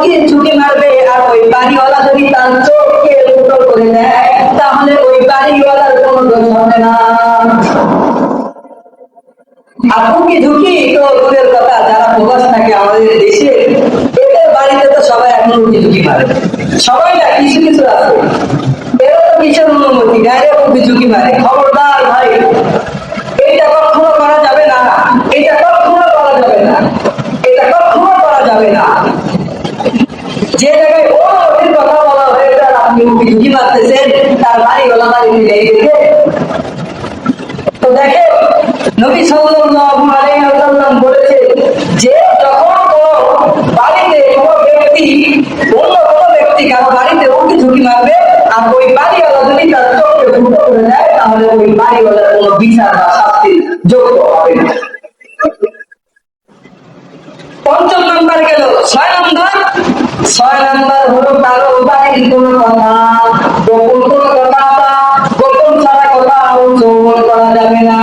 উকি ঝুঁকি মারবে আর ওই বাড়িওয়ালা যদি তার চোখকে ফুটো করে দেয়, তাহলে ওই বাড়িওয়ালার কোনো দোষ হবে না। আর ঝুঁকি তো দূরের কথা, যারা প্রবাস থাকে আমাদের দেশে, এদের বাড়িতে তো সবাই এখন উকি ঝুঁকি মারে। সবাই না, কিছু কিছু আছে। এরা তো কিসের অনুমতি উকি ঝুঁকি মারে। খবরদার ঝুঁকি মারতেছেন তার বাড়ি বাড়ি মিলে তো দেখে, নবী সাল্লাল্লাহু আলাইহি ওয়াসাল্লাম বলেছে যে যখন কোন বাড়িতে কোন ব্যক্তি, অন্য কোন ব্যক্তি কারও বাড়িতে ঝুঁকি মারবে, আর ওই বাড়িওয়ালা যদি তার ফুটো করে দেয়, তাহলে ওই বাড়িওয়ালার কোনো বিচার বা যোগ্য হবে না। পঞ্চম নাম্বার গেল, ছয় নাম্বার। ছয় নাম্বার হলো কারও বাড়ির কোন কথা, গোপন কোন কথা গোপন ছাড়া কথা করা যাবে না।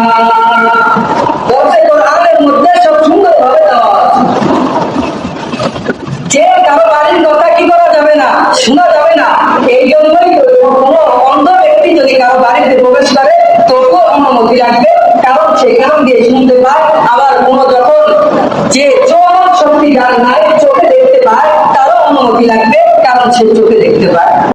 যে কারও বাড়ির কথা কি করা যাবে না, শোনা যাবে না, এই জন্যই কোনো অন্ধ ব্যক্তি যদি কারও বাড়িতে প্রবেশ করে অনুমতি কারণ দিয়ে শুনতে পায়, আবার কোনো যখন যে চোখ শক্তি নাই চোখে দেখতে পায়, তারও অনুমতি লাগবে। কারণ সে চোখে দেখতে পায়।